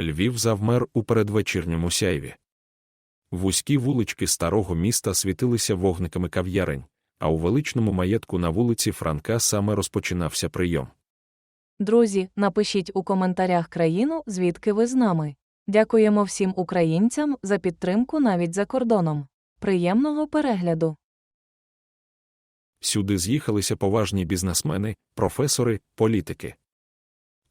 Львів завмер у передвечірньому сяйві. Вузькі вулички старого міста світилися вогниками кав'ярень, а у величному маєтку на вулиці Франка саме розпочинався прийом. Друзі, напишіть у коментарях країну, звідки ви з нами. Дякуємо всім українцям за підтримку навіть за кордоном. Приємного перегляду! Сюди з'їхалися поважні бізнесмени, професори, політики.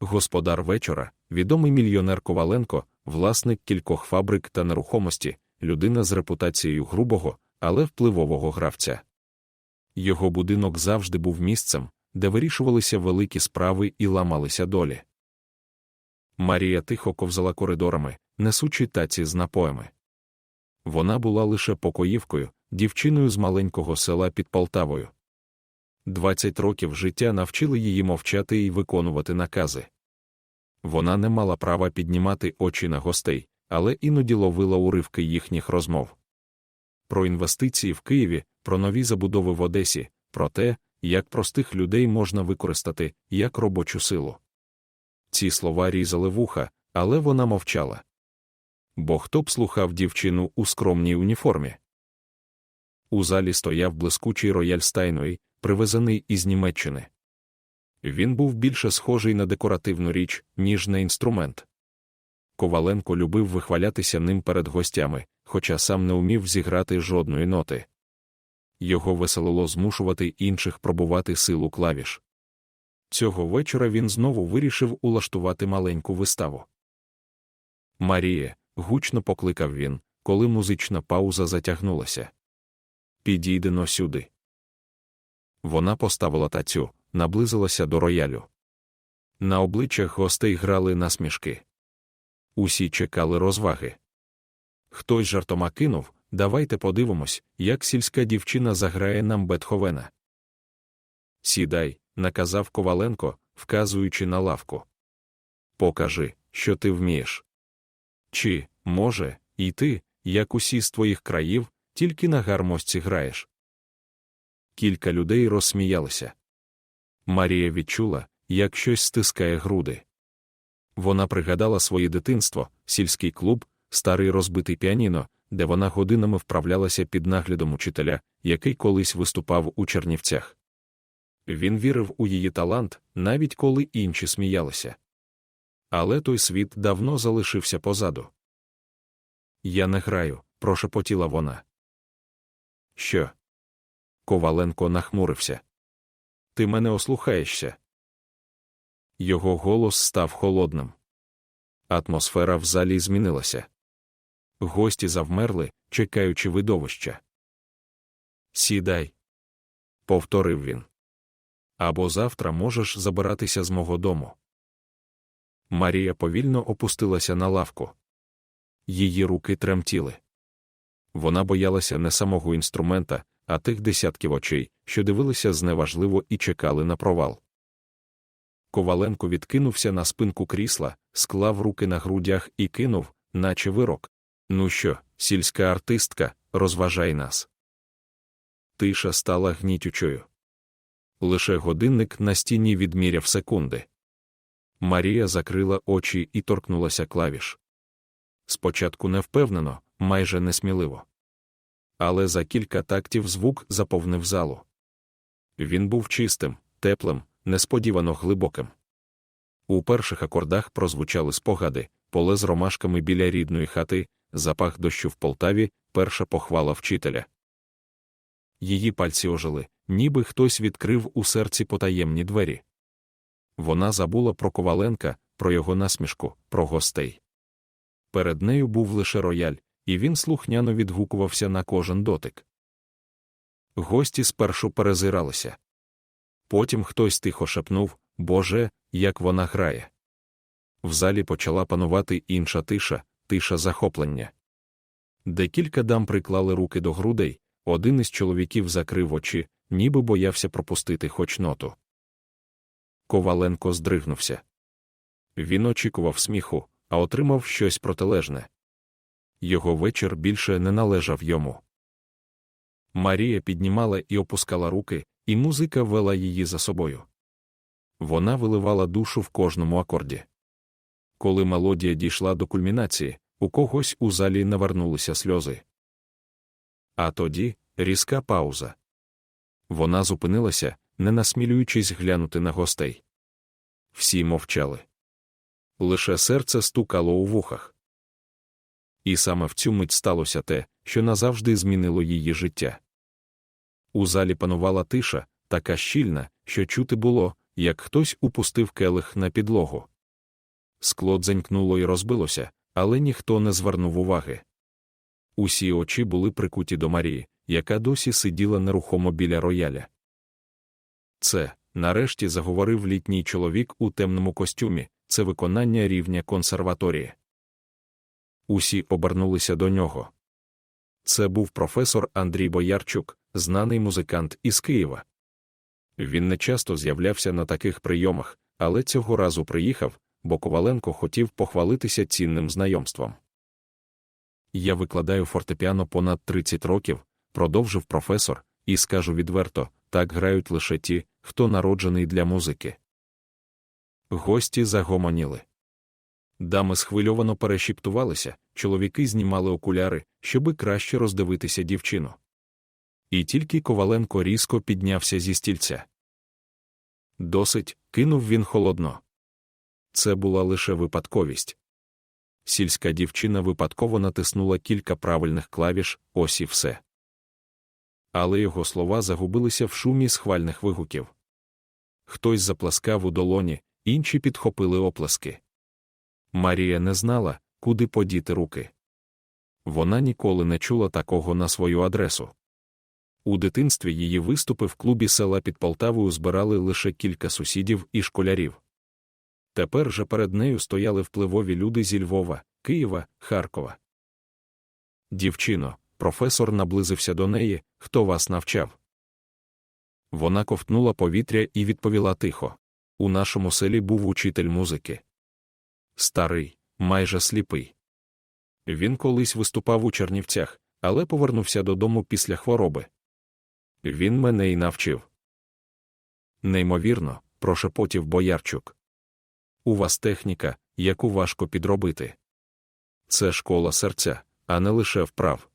Господар вечора, відомий мільйонер Коваленко, власник кількох фабрик та нерухомості, людина з репутацією грубого, але впливового гравця. Його будинок завжди був місцем, де вирішувалися великі справи і ламалися долі. Марія тихо ковзала коридорами, несучи таці з напоями. Вона була лише покоївкою, дівчиною з маленького села під Полтавою. Двадцять років життя навчили її мовчати і виконувати накази. Вона не мала права піднімати очі на гостей, але іноді ловила уривки їхніх розмов. Про інвестиції в Києві, про нові забудови в Одесі, про те, як простих людей можна використати як робочу силу. Ці слова різали вуха, але вона мовчала. Бо хто б слухав дівчину у скромній уніформі? У залі стояв блискучий рояль Стайної, привезений із Німеччини. Він був більше схожий на декоративну річ, ніж на інструмент. Коваленко любив вихвалятися ним перед гостями, хоча сам не умів зіграти жодної ноти. Його веселило змушувати інших пробувати силу клавіш. Цього вечора він знову вирішив улаштувати маленьку виставу. Маріє, гучно покликав він, коли музична пауза затягнулася. Підійдено сюди. Вона поставила тацю, наблизилася до роялю. На обличчях гостей грали насмішки. Усі чекали розваги. Хтось жартома кинув давайте подивимось, як сільська дівчина заграє нам Бетховена. Сідай, наказав Коваленко, вказуючи на лавку. Покажи, що ти вмієш. Чи, може, і ти, як усі з твоїх країв, тільки на гармості граєш. Кілька людей розсміялися. Марія відчула, як щось стискає груди. Вона пригадала своє дитинство, сільський клуб, старий розбитий піаніно, де вона годинами вправлялася під наглядом учителя, який колись виступав у Чернівцях. Він вірив у її талант, навіть коли інші сміялися. Але той світ давно залишився позаду. Я не граю, прошепотіла вона. Що? Коваленко нахмурився. Ти мене ослухаєшся. Його голос став холодним. Атмосфера в залі змінилася. Гості завмерли, чекаючи видовища. Сідай, повторив він. Або завтра можеш забиратися з мого дому. Марія повільно опустилася на лавку. Її руки тремтіли. Вона боялася не самого інструмента, а тих десятків очей, що дивилися зневажливо і чекали на провал. Коваленко відкинувся на спинку крісла, склав руки на грудях і кинув, наче вирок. Ну що, сільська артистка, розважай нас. Тиша стала гнітючою. Лише годинник на стіні відміряв секунди. Марія закрила очі і торкнулася клавіш. Спочатку невпевнено, майже несміливо. Але за кілька тактів звук заповнив залу. Він був чистим, теплим, несподівано глибоким. У перших акордах прозвучали спогади, поле з ромашками біля рідної хати, запах дощу в Полтаві, перша похвала вчителя. Її пальці ожили, ніби хтось відкрив у серці потаємні двері. Вона забула про Коваленка, про його насмішку, про гостей. Перед нею був лише рояль, і він слухняно відгукувався на кожен дотик. Гості спершу перезиралися. Потім хтось тихо шепнув Боже, як вона грає. В залі почала панувати інша тиша, тиша захоплення. Декілька дам приклали руки до грудей, один із чоловіків закрив очі, ніби боявся пропустити хоч ноту. Коваленко здригнувся. Він очікував сміху, а отримав щось протилежне. Його вечір більше не належав йому. Марія піднімала і опускала руки, і музика вела її за собою. Вона виливала душу в кожному акорді. Коли мелодія дійшла до кульмінації, у когось у залі навернулися сльози. А тоді різка пауза. Вона зупинилася, не насмілюючись глянути на гостей. Всі мовчали. Лише серце стукало у вухах. І саме в цю мить сталося те, що назавжди змінило її життя. У залі панувала тиша, така щільна, що чути було, як хтось упустив келих на підлогу. Скло дзенькнуло і розбилося, але ніхто не звернув уваги. Усі очі були прикуті до Марії, яка досі сиділа нерухомо біля рояля. Це, нарешті, заговорив літній чоловік у темному костюмі, це виконання рівня консерваторії. Усі обернулися до нього. Це був професор Андрій Боярчук, знаний музикант із Києва. Він не часто з'являвся на таких прийомах, але цього разу приїхав, бо Коваленко хотів похвалитися цінним знайомством. Я викладаю фортепіано понад 30 років, продовжив професор, і скажу відверто, так грають лише ті, хто народжений для музики. Гості загомоніли. Дами схвильовано перешіптувалися, чоловіки знімали окуляри, щоби краще роздивитися дівчину. І тільки Коваленко різко піднявся зі стільця. Досить, кинув він холодно. Це була лише випадковість. Сільська дівчина випадково натиснула кілька правильних клавіш, ось і все. Але його слова загубилися в шумі схвальних вигуків. Хтось заплескав у долоні, інші підхопили оплески. Марія не знала, куди подіти руки. Вона ніколи не чула такого на свою адресу. У дитинстві її виступи в клубі села під Полтавою збирали лише кілька сусідів і школярів. Тепер же перед нею стояли впливові люди зі Львова, Києва, Харкова. Дівчино, професор наблизився до неї, хто вас навчав. Вона ковтнула повітря і відповіла тихо у нашому селі був учитель музики. Старий, майже сліпий. Він колись виступав у Чернівцях, але повернувся додому після хвороби. Він мене й навчив. Неймовірно, прошепотів Боярчук. У вас техніка, яку важко підробити. Це школа серця, а не лише вправ.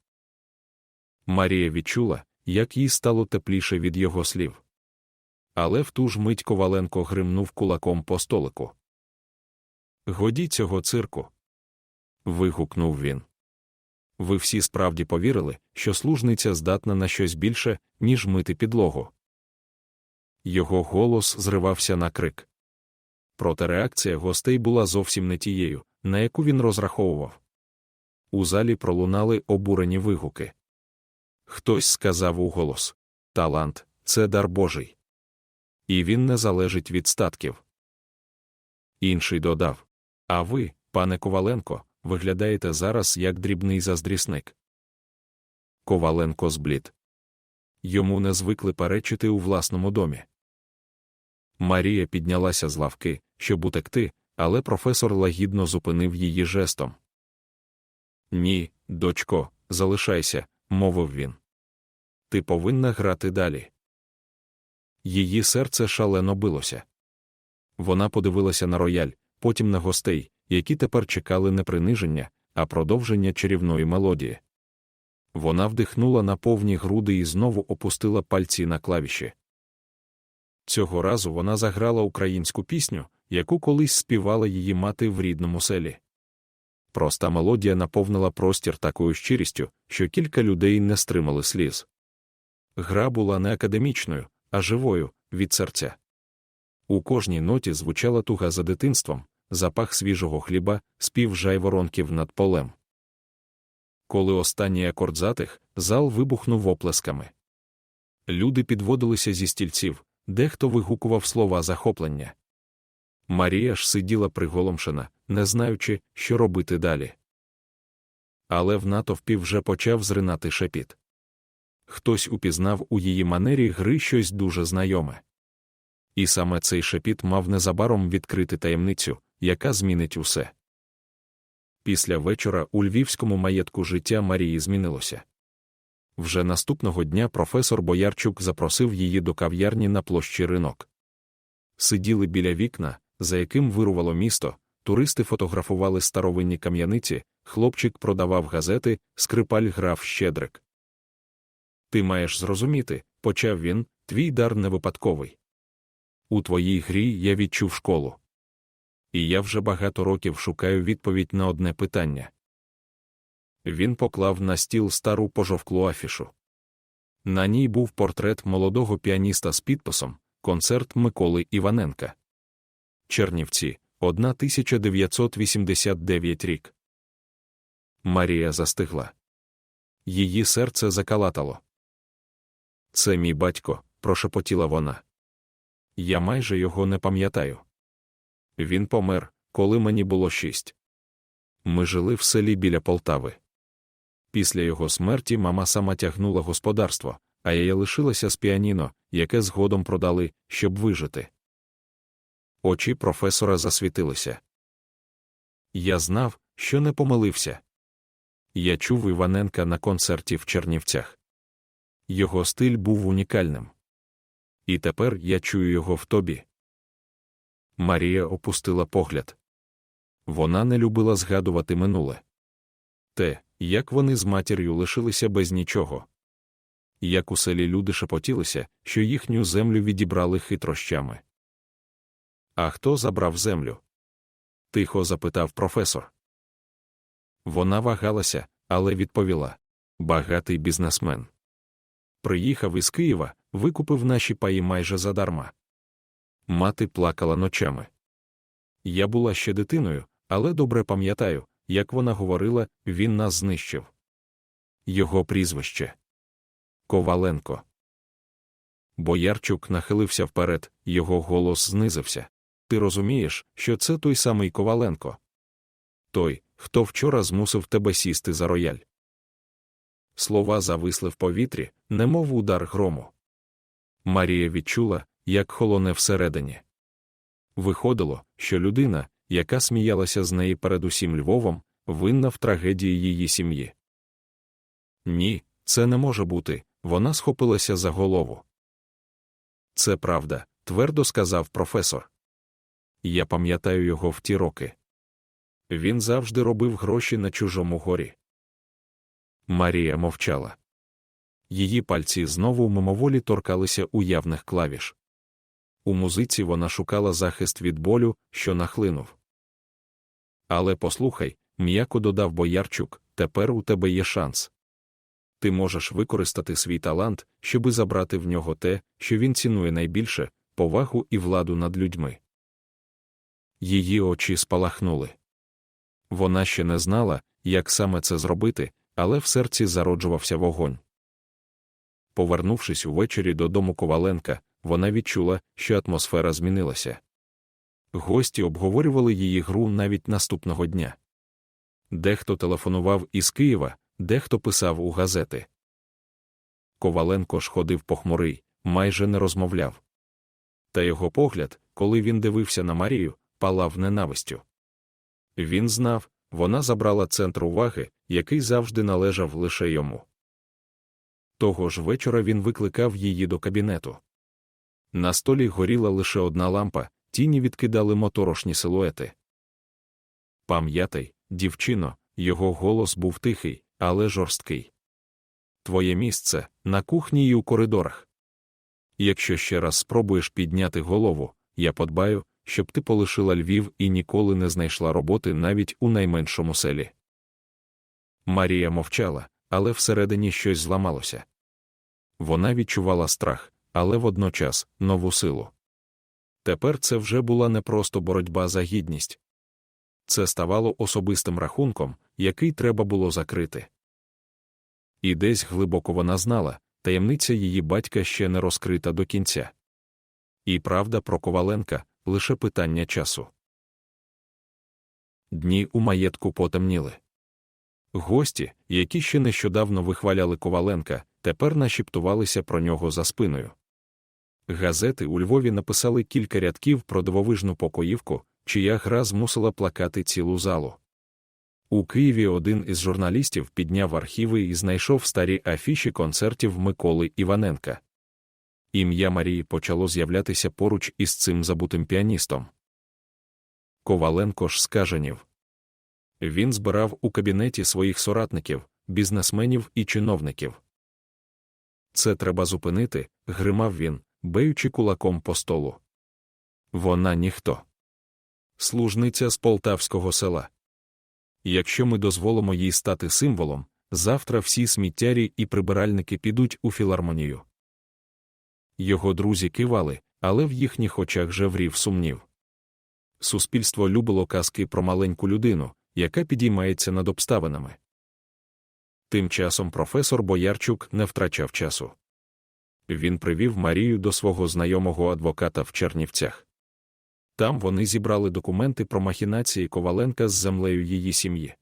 Марія відчула, як їй стало тепліше від його слів. Але в ту ж мить Коваленко гримнув кулаком по столику. Годі цього цирку. вигукнув він. Ви всі справді повірили, що служниця здатна на щось більше, ніж мити підлогу. Його голос зривався на крик. Проте реакція гостей була зовсім не тією, на яку він розраховував. У залі пролунали обурені вигуки. Хтось сказав уголос Талант це дар Божий. І він не залежить від статків. Інший додав А ви, пане Коваленко, виглядаєте зараз як дрібний заздрісник. Коваленко зблід. Йому не звикли перечити у власному домі. Марія піднялася з лавки, щоб утекти, але професор лагідно зупинив її жестом. Ні, дочко, залишайся, мовив він. Ти повинна грати далі. Її серце шалено билося. Вона подивилася на рояль, потім на гостей, які тепер чекали не приниження, а продовження чарівної мелодії. Вона вдихнула на повні груди і знову опустила пальці на клавіші. Цього разу вона заграла українську пісню, яку колись співала її мати в рідному селі. Проста мелодія наповнила простір такою щирістю, що кілька людей не стримали сліз. Гра була не академічною, а живою, від серця. У кожній ноті звучала туга за дитинством, запах свіжого хліба, спів жайворонків над полем. Коли останній акорд затих, зал вибухнув оплесками. Люди підводилися зі стільців, дехто вигукував слова захоплення. Марія ж сиділа приголомшена, не знаючи, що робити далі. Але в натовпі вже почав зринати шепіт. Хтось упізнав у її манері гри щось дуже знайоме. І саме цей шепіт мав незабаром відкрити таємницю, яка змінить усе. Після вечора у львівському маєтку життя Марії змінилося. Вже наступного дня професор Боярчук запросив її до кав'ярні на площі ринок. Сиділи біля вікна, за яким вирувало місто, туристи фотографували старовинні кам'яниці, хлопчик продавав газети, скрипаль грав щедрик. Ти маєш зрозуміти, почав він, твій дар не випадковий. У твоїй грі я відчув школу. І я вже багато років шукаю відповідь на одне питання. Він поклав на стіл стару пожовклу афішу. На ній був портрет молодого піаніста з підписом Концерт Миколи Іваненка. Чернівці, 1989 рік. Марія застигла. Її серце закалатало. Це мій батько, прошепотіла вона. Я майже його не пам'ятаю. Він помер, коли мені було шість. Ми жили в селі біля Полтави. Після його смерті мама сама тягнула господарство, а я лишилася з піаніно, яке згодом продали, щоб вижити. Очі професора засвітилися. Я знав, що не помилився. Я чув Іваненка на концерті в Чернівцях. Його стиль був унікальним. І тепер я чую його в тобі. Марія опустила погляд. Вона не любила згадувати минуле. Те, як вони з матір'ю лишилися без нічого. Як у селі люди шепотілися, що їхню землю відібрали хитрощами. А хто забрав землю? тихо запитав професор. Вона вагалася, але відповіла багатий бізнесмен. Приїхав із Києва, викупив наші паї майже задарма. Мати плакала ночами. Я була ще дитиною, але добре пам'ятаю, як вона говорила, він нас знищив. Його прізвище Коваленко. Боярчук нахилився вперед, його голос знизився. Ти розумієш, що це той самий Коваленко? Той, хто вчора змусив тебе сісти за рояль. Слова зависли в повітрі, немов удар грому. Марія відчула, як холоне всередині. Виходило, що людина, яка сміялася з неї перед усім Львовом, винна в трагедії її сім'ї. Ні, це не може бути, вона схопилася за голову. Це правда, твердо сказав професор. Я пам'ятаю його в ті роки. Він завжди робив гроші на чужому горі. Марія мовчала. Її пальці знову мимоволі торкалися уявних клавіш. У музиці вона шукала захист від болю, що нахлинув. Але послухай, м'яко додав Боярчук, тепер у тебе є шанс. Ти можеш використати свій талант, щоби забрати в нього те, що він цінує найбільше повагу і владу над людьми. Її очі спалахнули. Вона ще не знала, як саме це зробити, але в серці зароджувався вогонь. Повернувшись увечері додому Коваленка, вона відчула, що атмосфера змінилася. Гості обговорювали її гру навіть наступного дня. Дехто телефонував із Києва, дехто писав у газети. Коваленко ж ходив похмурий, майже не розмовляв. Та його погляд, коли він дивився на Марію, палав ненавистю. Він знав, вона забрала центр уваги, який завжди належав лише йому. Того ж вечора він викликав її до кабінету. На столі горіла лише одна лампа, тіні відкидали моторошні силуети. Пам'ятай, дівчино, його голос був тихий, але жорсткий. Твоє місце на кухні і у коридорах. Якщо ще раз спробуєш підняти голову, я подбаю, щоб ти полишила Львів і ніколи не знайшла роботи навіть у найменшому селі. Марія мовчала, але всередині щось зламалося. Вона відчувала страх, але водночас нову силу. Тепер це вже була не просто боротьба за гідність. Це ставало особистим рахунком, який треба було закрити. І десь глибоко вона знала, таємниця її батька ще не розкрита до кінця. І правда про Коваленка лише питання часу. Дні у маєтку потемніли. Гості, які ще нещодавно вихваляли Коваленка, тепер нашіптувалися про нього за спиною. Газети у Львові написали кілька рядків про дивовижну покоївку, чия гра змусила плакати цілу залу. У Києві один із журналістів підняв архіви і знайшов старі афіші концертів Миколи Іваненка. Ім'я Марії почало з'являтися поруч із цим забутим піаністом. Коваленко ж скаженів. Він збирав у кабінеті своїх соратників, бізнесменів і чиновників. Це треба зупинити, гримав він, беючи кулаком по столу. Вона ніхто. Служниця з полтавського села. Якщо ми дозволимо їй стати символом, завтра всі сміттярі і прибиральники підуть у філармонію. Його друзі кивали, але в їхніх очах жеврів сумнів. Суспільство любило казки про маленьку людину, яка підіймається над обставинами. Тим часом професор Боярчук не втрачав часу. Він привів Марію до свого знайомого адвоката в Чернівцях. Там вони зібрали документи про махінації Коваленка з землею її сім'ї.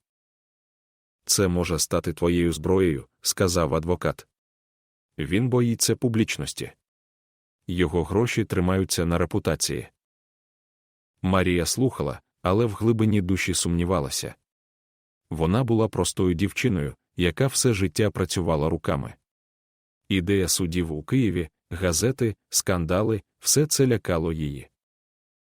Це може стати твоєю зброєю, сказав адвокат. Він боїться публічності. Його гроші тримаються на репутації. Марія слухала, але в глибині душі сумнівалася. Вона була простою дівчиною, яка все життя працювала руками. Ідея судів у Києві, газети, скандали все це лякало її.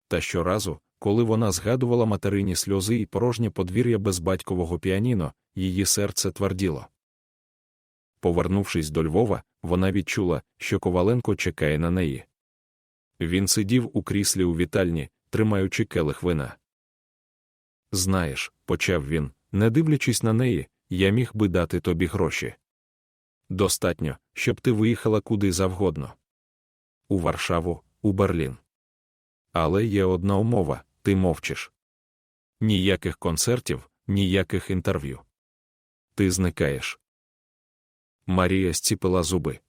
Та щоразу, коли вона згадувала материні сльози і порожнє подвір'я безбатькового піаніно, її серце тверділо. Повернувшись до Львова, вона відчула, що Коваленко чекає на неї. Він сидів у кріслі у вітальні, тримаючи келих вина. Знаєш, почав він, не дивлячись на неї, я міг би дати тобі гроші. Достатньо, щоб ти виїхала куди завгодно. У Варшаву, у Берлін. Але є одна умова ти мовчиш. Ніяких концертів, ніяких інтерв'ю. Ти зникаєш. Марія зціпила зуби.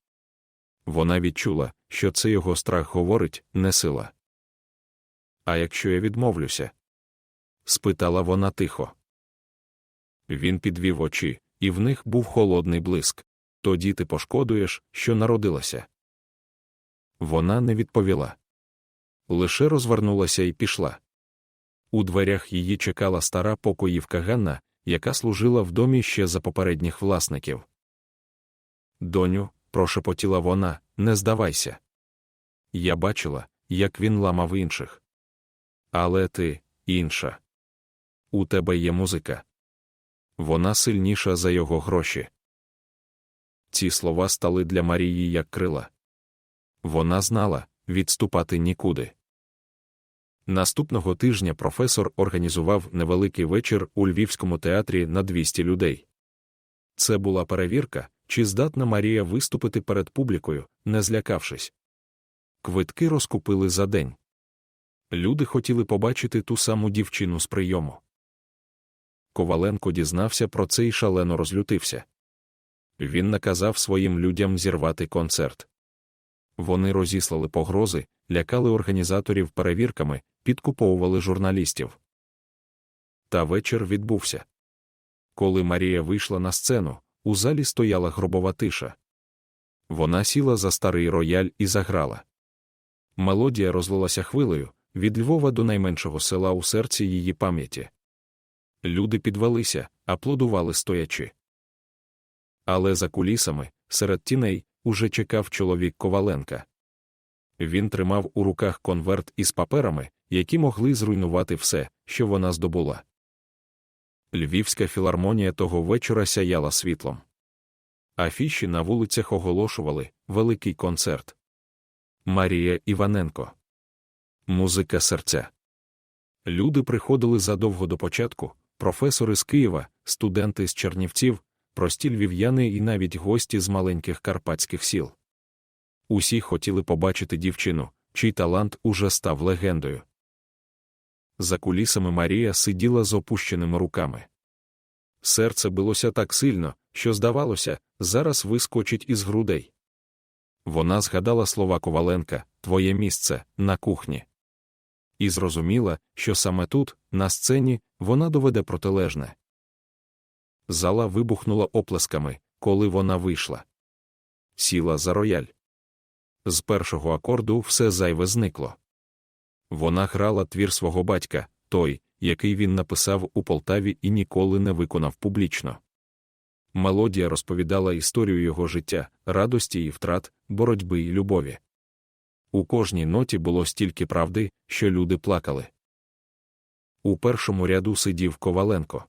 Вона відчула, що це його страх говорить, не сила. А якщо я відмовлюся? Спитала вона тихо. Він підвів очі, і в них був холодний блиск. Тоді ти пошкодуєш, що народилася. Вона не відповіла. Лише розвернулася і пішла. У дверях її чекала стара покоївка Ганна, яка служила в домі ще за попередніх власників. Доню, прошепотіла вона, не здавайся. Я бачила, як він ламав інших. Але ти інша. У тебе є музика. Вона сильніша за його гроші. Ці слова стали для Марії як крила. Вона знала відступати нікуди. Наступного тижня професор організував невеликий вечір у Львівському театрі на 200 людей. Це була перевірка, чи здатна Марія виступити перед публікою, не злякавшись. Квитки розкупили за день. Люди хотіли побачити ту саму дівчину з прийому. Коваленко дізнався про це і шалено розлютився. Він наказав своїм людям зірвати концерт. Вони розіслали погрози, лякали організаторів перевірками, підкуповували журналістів. Та вечір відбувся. Коли Марія вийшла на сцену, у залі стояла гробова тиша. Вона сіла за старий рояль і заграла. Мелодія розлилася хвилею від Львова до найменшого села у серці її пам'яті. Люди підвелися, аплодували стоячи. Але за кулісами, серед тіней, уже чекав чоловік Коваленка. Він тримав у руках конверт із паперами, які могли зруйнувати все, що вона здобула. Львівська філармонія того вечора сяяла світлом. Афіші на вулицях оголошували великий концерт. Марія Іваненко. Музика серця. Люди приходили задовго до початку, професори з Києва, студенти з Чернівців, прості львів'яни і навіть гості з маленьких карпатських сіл. Усі хотіли побачити дівчину, чий талант уже став легендою. За кулісами Марія сиділа з опущеними руками. Серце билося так сильно, що, здавалося, зараз вискочить із грудей. Вона згадала слова Коваленка Твоє місце на кухні. І зрозуміла, що саме тут, на сцені, вона доведе протилежне. Зала вибухнула оплесками, коли вона вийшла. Сіла за рояль. З першого акорду все зайве зникло. Вона грала твір свого батька, той, який він написав у Полтаві і ніколи не виконав публічно. Мелодія розповідала історію його життя, радості і втрат, боротьби і любові. У кожній ноті було стільки правди, що люди плакали. У першому ряду сидів Коваленко.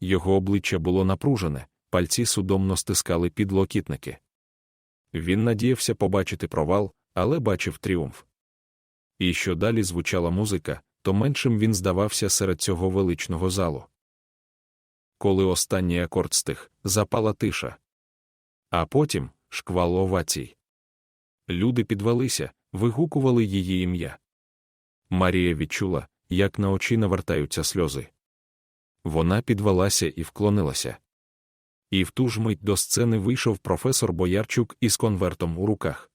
Його обличчя було напружене, пальці судомно стискали підлокітники. Він надіявся побачити провал, але бачив тріумф. І що далі звучала музика, то меншим він здавався серед цього величного залу. Коли останній акорд стих, запала тиша. А потім шквал овацій. Люди підвелися, вигукували її ім'я. Марія відчула, як на очі навертаються сльози. Вона підвелася і вклонилася. І в ту ж мить до сцени вийшов професор Боярчук із конвертом у руках.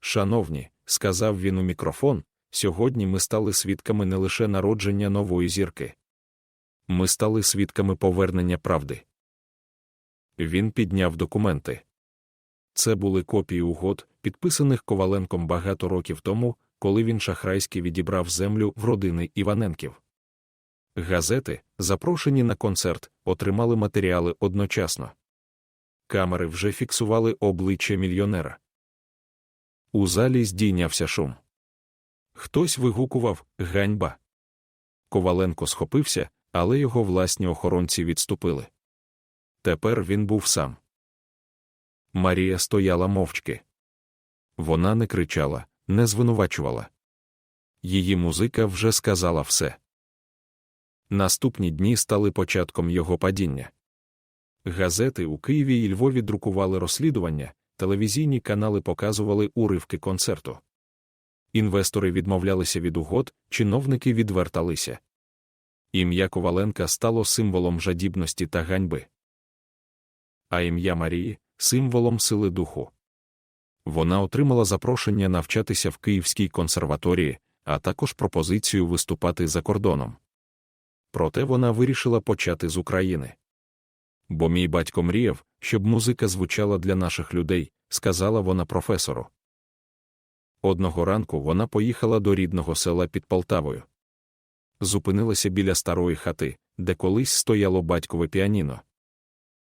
Шановні, сказав він у мікрофон, сьогодні ми стали свідками не лише народження нової зірки. Ми стали свідками повернення правди. Він підняв документи. Це були копії угод, підписаних Коваленком багато років тому, коли він шахрайськи відібрав землю в родини Іваненків. Газети, запрошені на концерт, отримали матеріали одночасно. Камери вже фіксували обличчя мільйонера. У залі здійнявся шум. Хтось вигукував ганьба. Коваленко схопився, але його власні охоронці відступили. Тепер він був сам. Марія стояла мовчки. Вона не кричала, не звинувачувала. Її музика вже сказала все. Наступні дні стали початком його падіння. Газети у Києві і Львові друкували розслідування, телевізійні канали показували уривки концерту. Інвестори відмовлялися від угод, чиновники відверталися. Ім'я Коваленка стало символом жадібності та ганьби. А ім'я Марії символом сили духу. Вона отримала запрошення навчатися в Київській консерваторії, а також пропозицію виступати за кордоном. Проте вона вирішила почати з України. Бо мій батько мріяв, щоб музика звучала для наших людей, сказала вона професору. Одного ранку вона поїхала до рідного села під Полтавою. Зупинилася біля старої хати, де колись стояло батькове піаніно.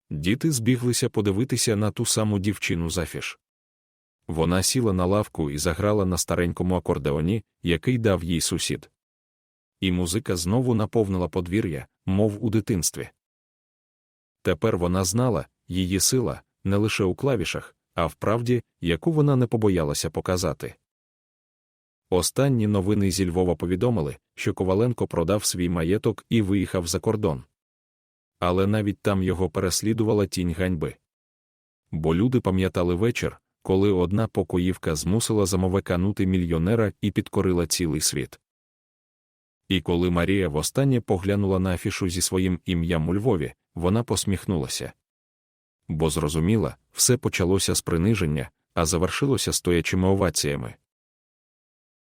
Діти збіглися подивитися на ту саму дівчину зафіш. Вона сіла на лавку і заграла на старенькому акордеоні, який дав їй сусід. І музика знову наповнила подвір'я, мов у дитинстві. Тепер вона знала, її сила не лише у клавішах, а в правді, яку вона не побоялася показати. Останні новини зі Львова повідомили, що Коваленко продав свій маєток і виїхав за кордон. Але навіть там його переслідувала тінь ганьби. Бо люди пам'ятали вечір, коли одна покоївка змусила замовеканути мільйонера і підкорила цілий світ. І коли Марія востаннє поглянула на афішу зі своїм ім'ям у Львові, вона посміхнулася. Бо зрозуміла, все почалося з приниження, а завершилося стоячими оваціями.